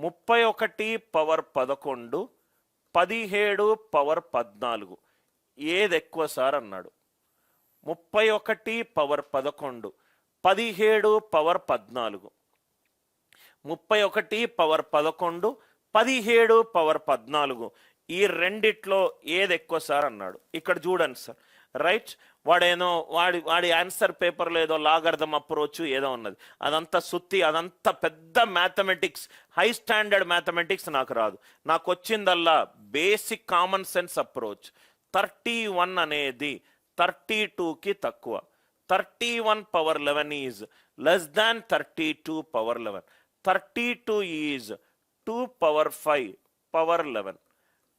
ముప్పై ఒకటి పవర్ పదకొండు పదిహేడు పవర్ పద్నాలుగు. ఏది ఎక్కువ సార్ అన్నాడు. ముప్పై ఒకటి పవర్ పదకొండు పదిహేడు పవర్ పద్నాలుగు. ముప్పై ఒకటి పవర్ పదకొండు పదిహేడు పవర్ పద్నాలుగు. ఈ రెండిట్లో ఏది ఎక్కువ సార్ అన్నాడు. ఇక్కడ చూడండి సార్. రైట్ వాడేనో వాడి వాడి ఆన్సర్ పేపర్లో ఏదో లాగర్థం అప్రోచ్ ఏదో ఉన్నది. అదంతా సుత్తి అదంతా పెద్ద మ్యాథమెటిక్స్ హై స్టాండర్డ్ మ్యాథమెటిక్స్ నాకు రాదు. నాకు వచ్చిందల్లా basic common sense approach thirty one అనేది థర్టీ టూకి తక్కువ. Thirty one power eleven is less than thirty two power eleven thirty two is two power five power eleven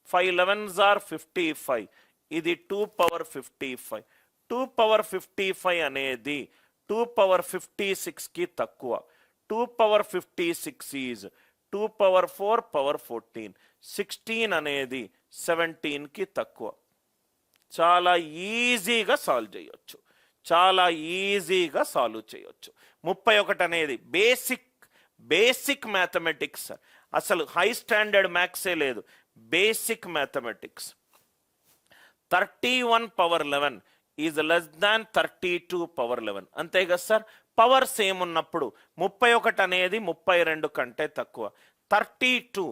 five elevens are fifty five. ఇది two power fifty five. Two power fifty five అనేది two power fifty సిక్స్కి తక్కువ. Two power fifty six is two power four power fourteen. Sixteen అనేది సెవెంటీన్కి తక్కువ. చాలా ఈజీగా solve చేయొచ్చు. చాలా ఈజీగా సాల్వ్ చేయొచ్చు. ముప్పై ఒకటి అనేది బేసిక్ బేసిక్ మ్యాథమెటిక్స్. అసలు హై స్టాండర్డ్ మ్యాథ్సే లేదు. Basic mathematics thirty one power eleven is less than thirty two power eleven అంతే కదా సార్? పవర్ సేమ్ ఉన్నప్పుడు ముప్పై ఒకటి అనేది ముప్పై రెండు కంటే తక్కువ. Thirty two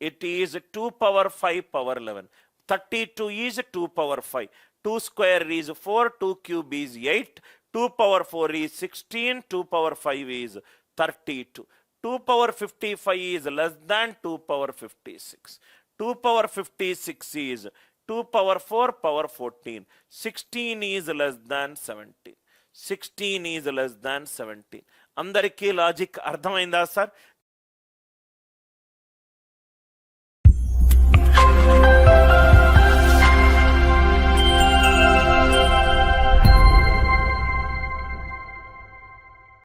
it is two power five power eleven thirty two is two power five two square is four two cube is eight two power four is sixteen two power five is thirty two two power fifty five is less than two power fifty six two power fifty six is two power four power fourteen sixteen is less than seventeen sixteen is less than seventeen అందరికీ logic అర్థమైందా sir